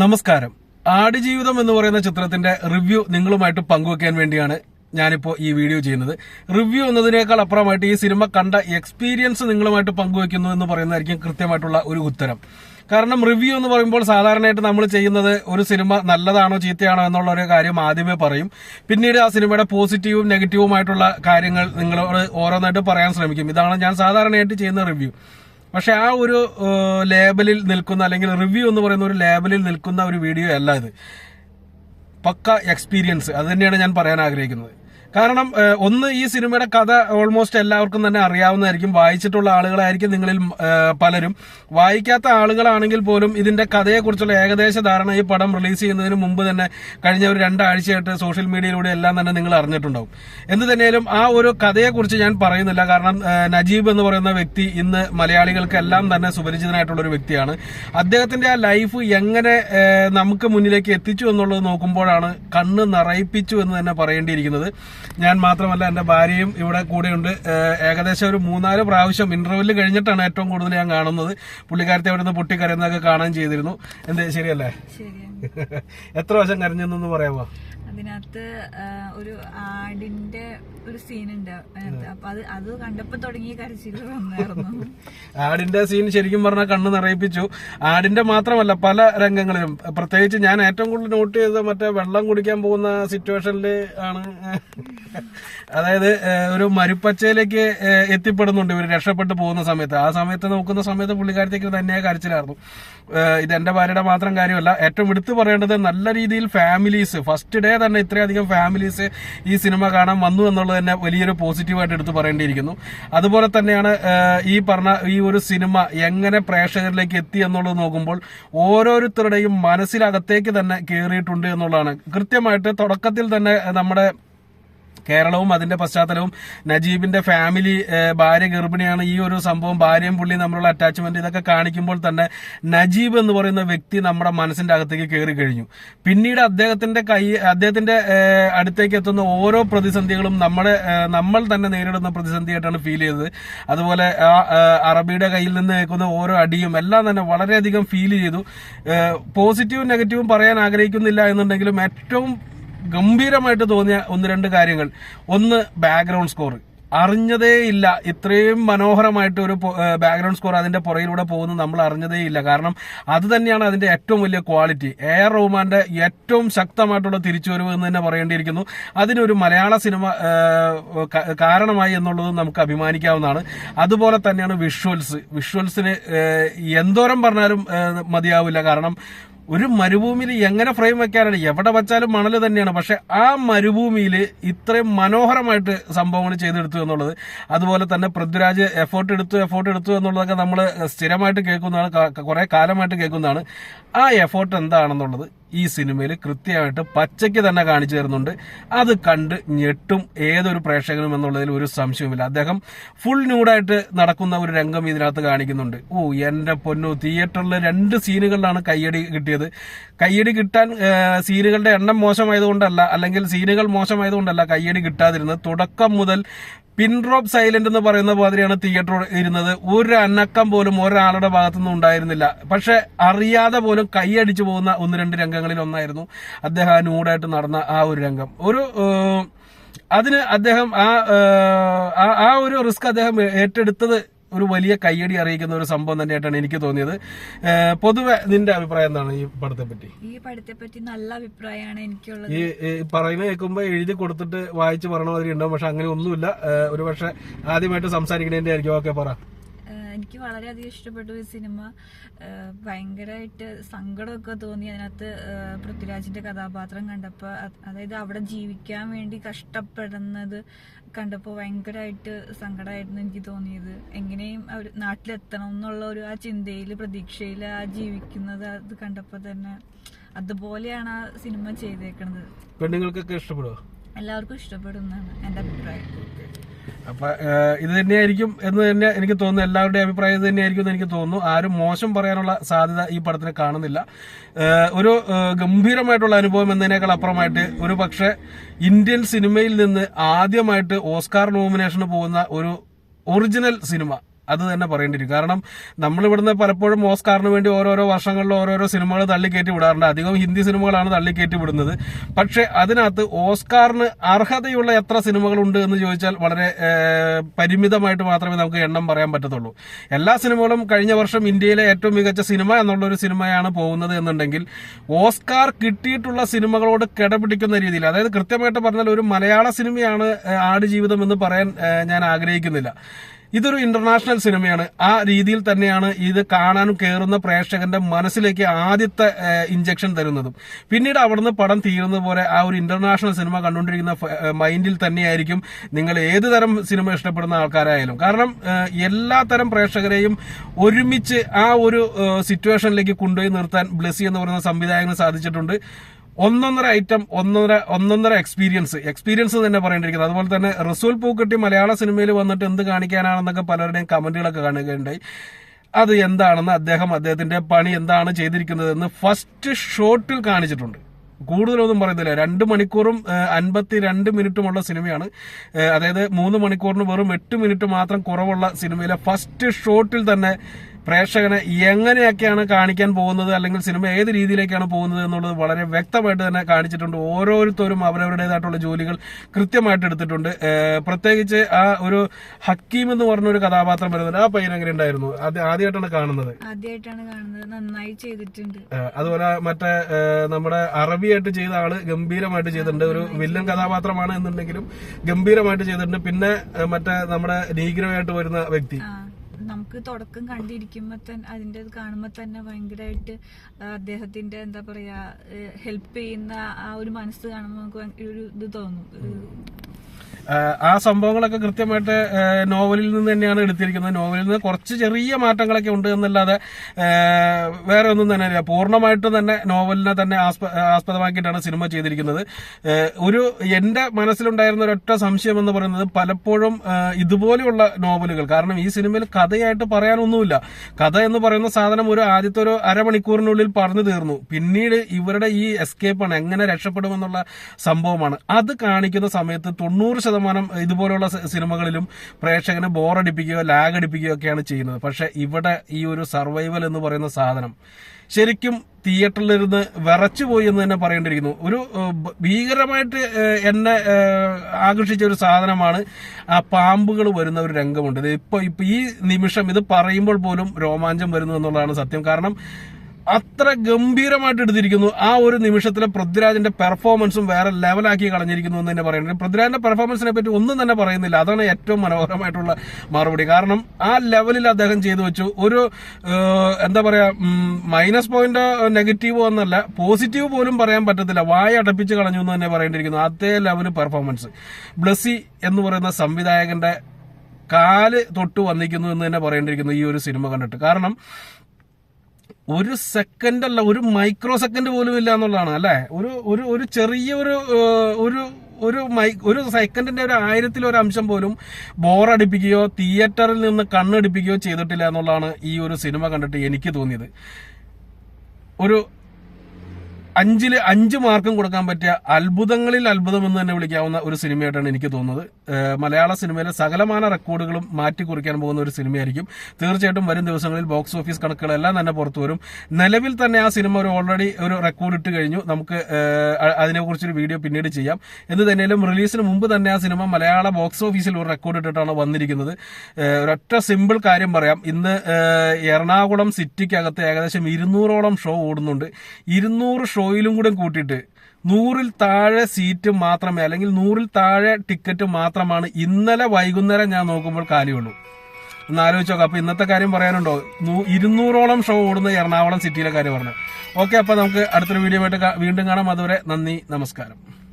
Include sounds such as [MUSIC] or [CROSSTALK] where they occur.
നമസ്കാരം. ആടുജീവിതം എന്ന് പറയുന്ന ചിത്രത്തിന്റെ റിവ്യൂ നിങ്ങളുമായിട്ട് പങ്കുവെക്കാൻ വേണ്ടിയാണ് ഞാനിപ്പോ ഈ വീഡിയോ ചെയ്യുന്നത്. റിവ്യൂ എന്നതിനേക്കാൾ അപ്പുറമായിട്ട് ഈ സിനിമ കണ്ട എക്സ്പീരിയൻസ് നിങ്ങളുമായിട്ട് പങ്കുവെക്കുന്നു എന്ന് പറയുന്നതായിരിക്കും കൃത്യമായിട്ടുള്ള ഒരു ഉത്തരം. കാരണം റിവ്യൂ എന്ന് പറയുമ്പോൾ സാധാരണയായിട്ട് നമ്മൾ ചെയ്യുന്നത് ഒരു സിനിമ നല്ലതാണോ ചീത്തയാണോ എന്നുള്ള ഒരു കാര്യം ആദ്യമേ പറയും. പിന്നീട് ആ സിനിമയുടെ പോസിറ്റീവും നെഗറ്റീവുമായിട്ടുള്ള കാര്യങ്ങൾ നിങ്ങളോട് ഓരോന്നായിട്ട് പറയാൻ ശ്രമിക്കും. ഇതാണ് ഞാൻ സാധാരണയായിട്ട് ചെയ്യുന്ന റിവ്യൂ. പക്ഷെ ആ ഒരു ലേബലിൽ നിൽക്കുന്ന അല്ലെങ്കിൽ റിവ്യൂ എന്ന് പറയുന്ന ഒരു ലേബലിൽ നിൽക്കുന്ന ഒരു വീഡിയോ അല്ല ഇത്. പക്ക എക്സ്പീരിയൻസ്. അത് തന്നെയാണ് ഞാൻ പറയാൻ ആഗ്രഹിക്കുന്നത്. കാരണം ഒന്ന് ഈ സിനിമയുടെ കഥ ഓൾമോസ്റ്റ് എല്ലാവർക്കും തന്നെ അറിയാവുന്നതായിരിക്കും. വായിച്ചിട്ടുള്ള ആളുകളായിരിക്കും നിങ്ങളിൽ പലരും. വായിക്കാത്ത ആളുകളാണെങ്കിൽ പോലും ഇതിന്റെ കഥയെക്കുറിച്ചുള്ള ഏകദേശ ധാരണ ഈ പടം റിലീസ് ചെയ്യുന്നതിന് മുമ്പ് തന്നെ കഴിഞ്ഞ ഒരു രണ്ടാഴ്ചയായിട്ട് സോഷ്യൽ മീഡിയയിലൂടെ എല്ലാം തന്നെ നിങ്ങൾ അറിഞ്ഞിട്ടുണ്ടാവും. എന്ത് തന്നെയാലും ആ ഒരു കഥയെക്കുറിച്ച് ഞാൻ പറയുന്നില്ല. കാരണം നജീബ് എന്ന് പറയുന്ന വ്യക്തി ഇന്ന് മലയാളികൾക്ക് എല്ലാം തന്നെ സുപരിചിതനായിട്ടുള്ള ഒരു വ്യക്തിയാണ്. അദ്ദേഹത്തിന്റെ ആ ലൈഫ് എങ്ങനെ നമുക്ക് മുന്നിലേക്ക് എത്തിച്ചു എന്നുള്ളത് നോക്കുമ്പോഴാണ് കണ്ണ് നിറയിപ്പിച്ചു എന്ന് തന്നെ പറയേണ്ടിയിരിക്കുന്നത്. ഞാൻ മാത്രമല്ല എന്റെ ഭാര്യയും ഇവിടെ കൂടെയുണ്ട്. ഏകദേശം ഒരു മൂന്നാൽ പ്രാവശ്യം ഇന്റർവെൽ കഴിഞ്ഞിട്ടാണ് ഏറ്റവും കൂടുതൽ ഞാൻ കാണുന്നത്. പുള്ളിക്കാരത്തെ അവിടെ നിന്ന് പൊട്ടിക്കരയുന്നതൊക്കെ കാണാൻ ചെയ്തിരുന്നു. എന്ത് ശരിയല്ലേ? എത്ര വശം കരഞ്ഞെന്നൊന്ന് പറയാമോ? അതിനകത്ത് ഒരു ആടിന്റെ ഒരു സീൻ ഉണ്ട് അതിനകത്ത് അപ്പൊ അത് അത് കണ്ടപ്പോ തുടങ്ങിയ കരച്ചിൽ വന്നായിരുന്നു. [LAUGHS] ആടിന്റെ സീൻ ശരിക്കും പറഞ്ഞാൽ കണ്ണ് നിറയിപ്പിച്ചു. ആടിന്റെ മാത്രമല്ല പല രംഗങ്ങളിലും. പ്രത്യേകിച്ച് ഞാൻ ഏറ്റവും കൂടുതൽ നോട്ട് ചെയ്തത് മറ്റേ വെള്ളം കുടിക്കാൻ പോകുന്ന സിറ്റുവേഷനിൽ ആണ്. [LAUGHS] അതായത് ഒരു മരുപ്പച്ചയിലേക്ക് എത്തിപ്പെടുന്നുണ്ട്. ഇവർ രക്ഷപ്പെട്ടു പോകുന്ന സമയത്ത്. ആ സമയത്ത് നോക്കുന്ന സമയത്ത് പുള്ളിക്കാരത്തേക്ക് തന്നെ കരച്ചിലായിരുന്നു. ഇത് എന്റെ ഭാര്യയുടെ മാത്രം കാര്യമല്ല. ഏറ്റവും എടുത്തു പറയേണ്ടത് നല്ല രീതിയിൽ ഫാമിലീസ്. ഫസ്റ്റ് ഡേ തന്നെ ഇത്രയധികം ഫാമിലീസ് ഈ സിനിമ കാണാൻ വന്നു എന്നുള്ളത് തന്നെ വലിയൊരു പോസിറ്റീവായിട്ട് എടുത്തു പറയേണ്ടിയിരിക്കുന്നു. അതുപോലെ തന്നെയാണ് ഈ പറഞ്ഞ ഈ ഒരു സിനിമ എങ്ങനെ പ്രേക്ഷകരിലേക്ക് എത്തി എന്നുള്ളത് നോക്കുമ്പോൾ ഓരോരുത്തരുടെയും മനസ്സിലകത്തേക്ക് തന്നെ കയറിയിട്ടുണ്ട് എന്നുള്ളതാണ്. കൃത്യമായിട്ട് തുടക്കത്തിൽ തന്നെ നമ്മുടെ കേരളവും അതിന്റെ പശ്ചാത്തലവും നജീബിന്റെ ഫാമിലി ഭാര്യ ഗർഭിണിയാണ് ഈ ഒരു സംഭവം. ഭാര്യയും പുള്ളിയും തമ്മിലുള്ള അറ്റാച്ച്മെന്റ് ഇതൊക്കെ കാണിക്കുമ്പോൾ തന്നെ നജീബ് എന്ന് പറയുന്ന വ്യക്തി നമ്മുടെ മനസ്സിന്റെ അകത്തേക്ക് കയറി കഴിഞ്ഞു. പിന്നീട് അദ്ദേഹത്തിന്റെ കൈ അദ്ദേഹത്തിന്റെ അടുത്തേക്ക് എത്തുന്ന ഓരോ പ്രതിസന്ധികളും നമ്മുടെ നമ്മൾ തന്നെ നേരിടുന്ന പ്രതിസന്ധിയായിട്ടാണ് ഫീൽ ചെയ്തത്. അതുപോലെ ആ അറബിയുടെ കയ്യിൽ നിന്ന് കേൾക്കുന്ന ഓരോ അടിയും എല്ലാം തന്നെ വളരെയധികം ഫീൽ ചെയ്തു. പോസിറ്റീവും നെഗറ്റീവും പറയാൻ ആഗ്രഹിക്കുന്നില്ല എന്നുണ്ടെങ്കിലും ഏറ്റവും ഗംഭീരമായിട്ട് തോന്നിയ ഒന്ന് രണ്ട് കാര്യങ്ങൾ. ഒന്ന് ബാക്ക്ഗ്രൗണ്ട് സ്കോർ അറിഞ്ഞതേ ഇല്ല. ഇത്രയും മനോഹരമായിട്ട് ഒരു ബാക്ക്ഗ്രൗണ്ട് സ്കോർ അതിന്റെ പുറയിലൂടെ പോകുന്നത് നമ്മൾ അറിഞ്ഞതേ ഇല്ല. കാരണം അത് തന്നെയാണ് അതിന്റെ ഏറ്റവും വലിയ ക്വാളിറ്റി എ ആർ റഹ്മാന്റെ ഏറ്റവും ശക്തമായിട്ടുള്ള തിരിച്ചുവരവ് എന്ന് തന്നെ പറയേണ്ടിയിരിക്കുന്നു. അതിനൊരു മലയാള സിനിമ കാരണമായി എന്നുള്ളത് നമുക്ക് അഭിമാനിക്കാവുന്നതാണ്. അതുപോലെ തന്നെയാണ് വിഷ്വൽസ് വിഷ്വൽസിന് എന്തോരം പറഞ്ഞാലും മതിയാവില്ല. കാരണം ഒരു മരുഭൂമിയിൽ എങ്ങനെ ഫ്രെയിം വെക്കാനാണ്? എവിടെ വെച്ചാലും മണൽ തന്നെയാണ്. പക്ഷെ ആ മരുഭൂമിയിൽ ഇത്രയും മനോഹരമായിട്ട് സംഭവങ്ങൾ ചെയ്തെടുത്തു എന്നുള്ളത് അതുപോലെ തന്നെ പൃഥ്വിരാജ് എഫോർട്ട് എടുത്തു എഫോർട്ട് എടുത്തു എന്നുള്ളതൊക്കെ നമ്മൾ സ്ഥിരമായിട്ട് കേൾക്കുന്നതാണ് കുറെ കാലമായിട്ട് കേൾക്കുന്നതാണ്. ആ എഫോർട്ട് എന്താണെന്നുള്ളത് ഈ സിനിമയിൽ കൃത്യമായിട്ട് പച്ചയ്ക്ക് തന്നെ കാണിച്ചു തരുന്നുണ്ട്. അത് കണ്ട് ഞെട്ടും ഏതൊരു പ്രേക്ഷകനും എന്നുള്ളതിൽ ഒരു സംശയവുമില്ല. അദ്ദേഹം ഫുൾ ന്യൂഡായിട്ട് നടക്കുന്ന ഒരു രംഗം ഇതിനകത്ത് കാണിക്കുന്നുണ്ട്. ഓ എന്റെ പൊന്നു തിയേറ്ററിൽ രണ്ട് സീനുകളിലാണ് കയ്യടി കിട്ടിയത്. കയ്യടി കിട്ടാൻ സീനുകളുടെ എണ്ണം മോശമായതുകൊണ്ടല്ല അല്ലെങ്കിൽ സീനുകൾ മോശമായതുകൊണ്ടല്ല കയ്യടി കിട്ടാതിരുന്നത്. തുടക്കം മുതൽ പിൻ സൈലന്റ് എന്ന് പറയുന്ന മാതിരിയാണ് തിയേറ്റർ ഇരുന്നത്. ഒരു അനക്കം പോലും ഒരാളുടെ ഭാഗത്തുനിന്നും ഉണ്ടായിരുന്നില്ല. പക്ഷെ അറിയാതെ പോലും കൈയടിച്ചു പോകുന്ന ഒന്ന് രണ്ട് രംഗങ്ങളിൽ ഒന്നായിരുന്നു അദ്ദേഹം ആ നൂടായിട്ട് നടന്ന ആ ഒരു രംഗം. ഒരു അതിന് അദ്ദേഹം ആ- ആ ഒരു റിസ്ക് അദ്ദേഹം ഏറ്റെടുത്തത് ഒരു വലിയ കയ്യടി അറിയിക്കുന്ന ഒരു സംഭവം തന്നെയായിട്ടാണ് എനിക്ക് തോന്നിയത്. പൊതുവെ നിന്റെ അഭിപ്രായം എന്താണ് ഈ പടത്തെ പറ്റി ഈ പടത്തെ പറ്റി നല്ല അഭിപ്രായമാണ് എനിക്കുള്ളത്. ഈ പറയുന്ന കേൾക്കുമ്പോ എഴുതി കൊടുത്തിട്ട് വായിച്ച് പറഞ്ഞ മാതിരി ഉണ്ടാവും പക്ഷെ അങ്ങനെ ഒന്നുമില്ല. ഒരു പക്ഷെ ആദ്യമായിട്ട് സംസാരിക്കണേന്റെ ആയിരിക്കും. ഓക്കെ പറ. എനിക്ക് വളരെയധികം ഇഷ്ടപ്പെട്ടു ഈ സിനിമ. ഭയങ്കരമായിട്ട് സങ്കടമൊക്കെ തോന്നി അതിനകത്ത് പൃഥ്വിരാജിന്റെ പൃഥ്വിരാജിന്റെ കഥാപാത്രം കണ്ടപ്പോൾ അതായത് അവിടെ ജീവിക്കാൻ വേണ്ടി കഷ്ടപ്പെടുന്നത് കണ്ടപ്പോൾ ഭയങ്കരമായിട്ട് സങ്കടമായിരുന്നു എനിക്ക് തോന്നിയത്. എങ്ങനെയും അവർ നാട്ടിലെത്തണം എന്നുള്ള ഒരു ആ ചിന്തയിൽ പ്രതീക്ഷയിൽ ആ ജീവിക്കുന്നത് അത് കണ്ടപ്പോൾ തന്നെ അതുപോലെയാണ് ആ സിനിമ ചെയ്തേക്കുന്നത് പെണ്ണുങ്ങൾക്കൊക്കെ ഇഷ്ടപ്പെടുമോ എല്ലാവർക്കും ഇഷ്ടപ്പെടുന്നതാണ് എന്റെ അഭിപ്രായം. അപ്പൊ ഇത് തന്നെയായിരിക്കും എന്ന് തന്നെ എനിക്ക് തോന്നുന്നു. എല്ലാവരുടെയും അഭിപ്രായം തന്നെയായിരിക്കും എന്ന് എനിക്ക് തോന്നുന്നു. ആരും മോശം പറയാനുള്ള സാധ്യത ഈ പടത്തിന് കാണുന്നില്ല. ഒരു ഗംഭീരമായിട്ടുള്ള അനുഭവം എന്നതിനേക്കാൾ അപ്പുറമായിട്ട് ഒരു പക്ഷെ ഇന്ത്യൻ സിനിമയിൽ നിന്ന് ആദ്യമായിട്ട് ഓസ്കാർ നോമിനേഷന് പോകുന്ന ഒരു ഒറിജിനൽ സിനിമ അത് തന്നെ പറയേണ്ടിയിരിക്കും കാരണം നമ്മളിവിടുന്ന് പലപ്പോഴും ഓസ്കാറിന് വേണ്ടി ഓരോരോ വർഷങ്ങളിൽ ഓരോരോ സിനിമകൾ തള്ളിക്കയറ്റി വിടാറുണ്ട്. അധികം ഹിന്ദി സിനിമകളാണ് തള്ളിക്കയറ്റി വിടുന്നത്. പക്ഷെ അതിനകത്ത് ഓസ്കാറിന് അർഹതയുള്ള എത്ര സിനിമകളുണ്ട് എന്ന് ചോദിച്ചാൽ വളരെ പരിമിതമായിട്ട് മാത്രമേ നമുക്ക് എണ്ണം പറയാൻ പറ്റത്തുള്ളൂ. എല്ലാ സിനിമകളും കഴിഞ്ഞ വർഷം ഇന്ത്യയിലെ ഏറ്റവും മികച്ച സിനിമ എന്നുള്ള ഒരു സിനിമയാണ് പോകുന്നത് എന്നുണ്ടെങ്കിൽ ഓസ്കാർ കിട്ടിയിട്ടുള്ള സിനിമകളോട് കിടപിടിക്കുന്ന രീതിയിൽ അതായത് കൃത്യമായിട്ട് പറഞ്ഞാൽ ഒരു മലയാള സിനിമയാണ് ആടുജീവിതം എന്ന് പറയാൻ ഞാൻ ആഗ്രഹിക്കുന്നില്ല. ഇതൊരു ഇന്റർനാഷണൽ സിനിമയാണ് ആ രീതിയിൽ തന്നെയാണ് ഇത് കാണാൻ കയറുന്ന പ്രേക്ഷകന്റെ മനസ്സിലേക്ക് ആദ്യത്തെ ഇഞ്ചക്ഷൻ തരുന്നതും. പിന്നീട് അവിടുന്ന് പടം തീരുന്ന പോലെ ആ ഒരു ഇന്റർനാഷണൽ സിനിമ കണ്ടുകൊണ്ടിരിക്കുന്ന മൈൻഡിൽ തന്നെയായിരിക്കും നിങ്ങൾ ഏത് തരം സിനിമ ഇഷ്ടപ്പെടുന്ന ആൾക്കാരായാലും. കാരണം എല്ലാ തരം പ്രേക്ഷകരെയും ഒരുമിച്ച് ആ ഒരു സിറ്റുവേഷനിലേക്ക് കൊണ്ടുപോയി നിർത്താൻ ബ്ലെസി എന്ന് പറയുന്ന സംവിധായകന് സാധിച്ചിട്ടുണ്ട്. ഒന്നൊന്നര ഐറ്റം ഒന്നൊന്നര ഒന്നൊന്നര എക്സ്പീരിയൻസ് എക്സ്പീരിയൻസ് തന്നെ പറയേണ്ടിയിരിക്കുന്നത് അതുപോലെ തന്നെ റസൂൽ പൂക്കുട്ടി മലയാള സിനിമയിൽ വന്നിട്ട് എന്ത് കാണിക്കാനാണെന്നൊക്കെ പലരുടെയും കമന്റുകളൊക്കെ കാണുകയുണ്ടായി. അത് എന്താണെന്ന് അദ്ദേഹം അദ്ദേഹത്തിന്റെ പണി എന്താണ് ചെയ്തിരിക്കുന്നതെന്ന് ഫസ്റ്റ് ഷോട്ടിൽ കാണിച്ചിട്ടുണ്ട്. കൂടുതലൊന്നും പറയുന്നില്ല. രണ്ട് മണിക്കൂറും അൻപത്തി രണ്ട് മിനിറ്റുമുള്ള സിനിമയാണ്. അതായത് മൂന്ന് മണിക്കൂറിന് വെറും എട്ട് മിനിറ്റ് മാത്രം കുറവുള്ള സിനിമയിലെ ഫസ്റ്റ് ഷോട്ടിൽ തന്നെ പ്രേക്ഷകനെ എങ്ങനെയൊക്കെയാണ് കാണിക്കാൻ പോകുന്നത് അല്ലെങ്കിൽ സിനിമ ഏത് രീതിയിലേക്കാണ് പോകുന്നത് എന്നുള്ളത് വളരെ വ്യക്തമായിട്ട് തന്നെ കാണിച്ചിട്ടുണ്ട്. ഓരോരുത്തരും അവരവരുടേതായിട്ടുള്ള ജോലികൾ കൃത്യമായിട്ട് എടുത്തിട്ടുണ്ട്. പ്രത്യേകിച്ച് ആ ഒരു ഹക്കീം എന്ന് പറഞ്ഞ ഒരു കഥാപാത്രം വരുന്നുണ്ട് ആ പയ്യൻ എങ്ങനെ ഉണ്ടായിരുന്നു? അത് ആദ്യമായിട്ടാണ് കാണുന്നത്. ആദ്യമായിട്ടാണ് കാണുന്നത്. നന്നായി ചെയ്തിട്ടുണ്ട്. അതുപോലെ മറ്റേ നമ്മുടെ അറബിയായിട്ട് ചെയ്ത ആൾ ഗംഭീരമായിട്ട് ചെയ്തിട്ടുണ്ട്. ഒരു വില്ലൻ കഥാപാത്രമാണ് എന്നുണ്ടെങ്കിലും ഗംഭീരമായിട്ട് ചെയ്തിട്ടുണ്ട്. പിന്നെ മറ്റേ നമ്മുടെ നീഗ്രമായിട്ട് വരുന്ന വ്യക്തി. നമുക്ക് തുടക്കം കണ്ടിരിക്കുമ്പോ തന്നെ അതിന്റെ ഇത് കാണുമ്പോ തന്നെ ഭയങ്കരമായിട്ട് അദ്ദേഹത്തിന്റെ എന്താ പറയാ ഹെൽപ്പ് ചെയ്യുന്ന ആ ഒരു മനസ്സ് കാണുമ്പോൾ നമുക്ക് ഒരു ഇത് തോന്നും. ആ സംഭവങ്ങളൊക്കെ കൃത്യമായിട്ട് നോവലിൽ നിന്ന് തന്നെയാണ് എടുത്തിരിക്കുന്നത്. നോവലിൽ നിന്ന് കുറച്ച് ചെറിയ മാറ്റങ്ങളൊക്കെ ഉണ്ട് എന്നല്ലാതെ വേറെ ഒന്നും തന്നെ അറിയാം പൂർണമായിട്ടും തന്നെ നോവലിനെ തന്നെ ആസ്പദമാക്കിയിട്ടാണ് സിനിമ ചെയ്തിരിക്കുന്നത്. ഒരു എന്റെ മനസ്സിലുണ്ടായിരുന്ന ഒരൊറ്റ സംശയം എന്ന് പറയുന്നത് പലപ്പോഴും ഇതുപോലെയുള്ള നോവലുകൾ. കാരണം ഈ സിനിമയിൽ കഥയായിട്ട് പറയാനൊന്നുമില്ല. കഥ എന്ന് പറയുന്ന സാധനം ഒരു ആദ്യത്തെ ഒരു അരമണിക്കൂറിനുള്ളിൽ പറഞ്ഞു തീർന്നു. പിന്നീട് ഇവരുടെ ഈ എസ്കേപ്പാണ് എങ്ങനെ രക്ഷപ്പെടുമെന്നുള്ള സംഭവമാണ്. അത് കാണിക്കുന്ന സമയത്ത് തൊണ്ണൂറ് ശതമാനം ഇതുപോലുള്ള സിനിമകളിലും പ്രേക്ഷകനെ ബോറടിപ്പിക്കുകയോ ലാഗ് അടിപ്പിക്കുകയോ ഒക്കെയാണ് ചെയ്യുന്നത്. പക്ഷെ ഇവിടെ ഈ ഒരു സർവൈവൽ എന്ന് പറയുന്ന സാധനം ശരിക്കും തിയേറ്ററിലിരുന്ന് വിറച്ചുപോയി എന്ന് തന്നെ പറയേണ്ടിയിരിക്കുന്നു. ഒരു ഭീകരമായിട്ട് എന്നെ ആകർഷിച്ച ഒരു സാധനമാണ് ആ പാമ്പുകൾ വരുന്ന ഒരു രംഗമുണ്ട്. ഇപ്പൊ ഇപ്പൊ ഈ നിമിഷം ഇത് പറയുമ്പോൾ പോലും രോമാഞ്ചം വരുന്നു എന്നുള്ളതാണ് സത്യം. കാരണം അത്ര ഗംഭീരമായിട്ട് എടുത്തിരിക്കുന്നു. ആ ഒരു നിമിഷത്തിലെ പൃഥ്വിരാജിന്റെ പെർഫോമൻസും വേറെ ലെവലാക്കി കളഞ്ഞിരിക്കുന്നു എന്ന് തന്നെ പറയുന്നത് പൃഥ്വിരാജിന്റെ പെർഫോമൻസിനെ പറ്റി ഒന്നും തന്നെ പറയുന്നില്ല. അതാണ് ഏറ്റവും മനോഹരമായിട്ടുള്ള മറുപടി. കാരണം ആ ലെവലിൽ അദ്ദേഹം ചെയ്തു വെച്ചു. ഒരു എന്താ പറയാ മൈനസ് പോയിന്റ് നെഗറ്റീവ് എന്നല്ല പോസിറ്റീവ് പോലും പറയാൻ പറ്റത്തില്ല. വായ അടപ്പിച്ച് കളഞ്ഞു എന്ന് തന്നെ പറയേണ്ടിയിരിക്കുന്നു. അതേ ലെവൽ പെർഫോമൻസ് ബ്ലസ്സി എന്ന് പറയുന്ന സംവിധായകന്റെ കാൽ തൊട്ട് വന്നിരിക്കുന്നു എന്ന് തന്നെ പറയേണ്ടിയിരിക്കുന്നു ഈ ഒരു സിനിമ കണ്ടിട്ട്. കാരണം ഒരു സെക്കൻഡ് അല്ല ഒരു മൈക്രോ സെക്കൻഡ് പോലും ഇല്ല എന്നുള്ളതാണ് അല്ലെ? ഒരു ഒരു ഒരു ചെറിയ ഒരു ഒരു ഒരു മൈ ഒരു സെക്കൻഡിന്റെ ഒരു ആയിരത്തിൽ ഒരു അംശം പോലും ബോറടിപ്പിക്കുകയോ തിയേറ്ററിൽ നിന്ന് കണ്ണടിപ്പിക്കുകയോ ചെയ്തിട്ടില്ല എന്നുള്ളതാണ് ഈ ഒരു സിനിമ കണ്ടിട്ട് എനിക്ക് തോന്നിയത്. ഒരു അഞ്ചിൽ അഞ്ച് മാർക്കും കൊടുക്കാൻ പറ്റിയ അത്ഭുതങ്ങളിൽ അത്ഭുതം എന്ന് തന്നെ വിളിക്കാവുന്ന ഒരു സിനിമയായിട്ടാണ് എനിക്ക് തോന്നുന്നത്. മലയാള സിനിമയിലെ സകലമാന റെക്കോർഡുകളും മാറ്റി കുറിക്കാൻ പോകുന്ന ഒരു സിനിമയായിരിക്കും. തീർച്ചയായിട്ടും വരും ദിവസങ്ങളിൽ ബോക്സ് ഓഫീസ് കണക്കുകളെല്ലാം തന്നെ പുറത്തു വരും. നിലവിൽ തന്നെ ആ സിനിമ ഒരു ഓൾറെഡി ഒരു റെക്കോർഡ് ഇട്ട് കഴിഞ്ഞു. നമുക്ക് അതിനെക്കുറിച്ചൊരു വീഡിയോ പിന്നീട് ചെയ്യാം. എന്ന് തന്നെയാലും റിലീസിന് മുമ്പ് തന്നെ ആ സിനിമ മലയാള ബോക്സ് ഓഫീസിൽ ഒരു റെക്കോർഡ് ഇട്ടിട്ടാണ് വന്നിരിക്കുന്നത്. ഒരൊറ്റ സിമ്പിൾ കാര്യം പറയാം. ഇന്ന് എറണാകുളം സിറ്റിക്കകത്ത് ഏകദേശം ഇരുന്നൂറോളം ഷോ ഓടുന്നുണ്ട്. ഇരുന്നൂറ് ഷോയിലും കൂടെ കൂട്ടിയിട്ട് നൂറിൽ താഴെ സീറ്റ് മാത്രമേ അല്ലെങ്കിൽ നൂറിൽ താഴെ ടിക്കറ്റ് മാത്രമാണ് ഇന്നലെ വൈകുന്നേരം ഞാൻ നോക്കുമ്പോൾ കാലിയുള്ളൂ ഒന്ന് ആലോചിച്ച് നോക്കാം. അപ്പൊ ഇന്നത്തെ കാര്യം പറയാനുണ്ടോ? ഇരുന്നൂറോളം ഷോ ഓടുന്ന എറണാകുളം സിറ്റിയിലെ കാര്യം പറഞ്ഞു ഓക്കെ അപ്പൊ നമുക്ക് അടുത്തൊരു വീഡിയോ ആയിട്ട് വീണ്ടും കാണാം. അതുവരെ നന്ദി നമസ്കാരം.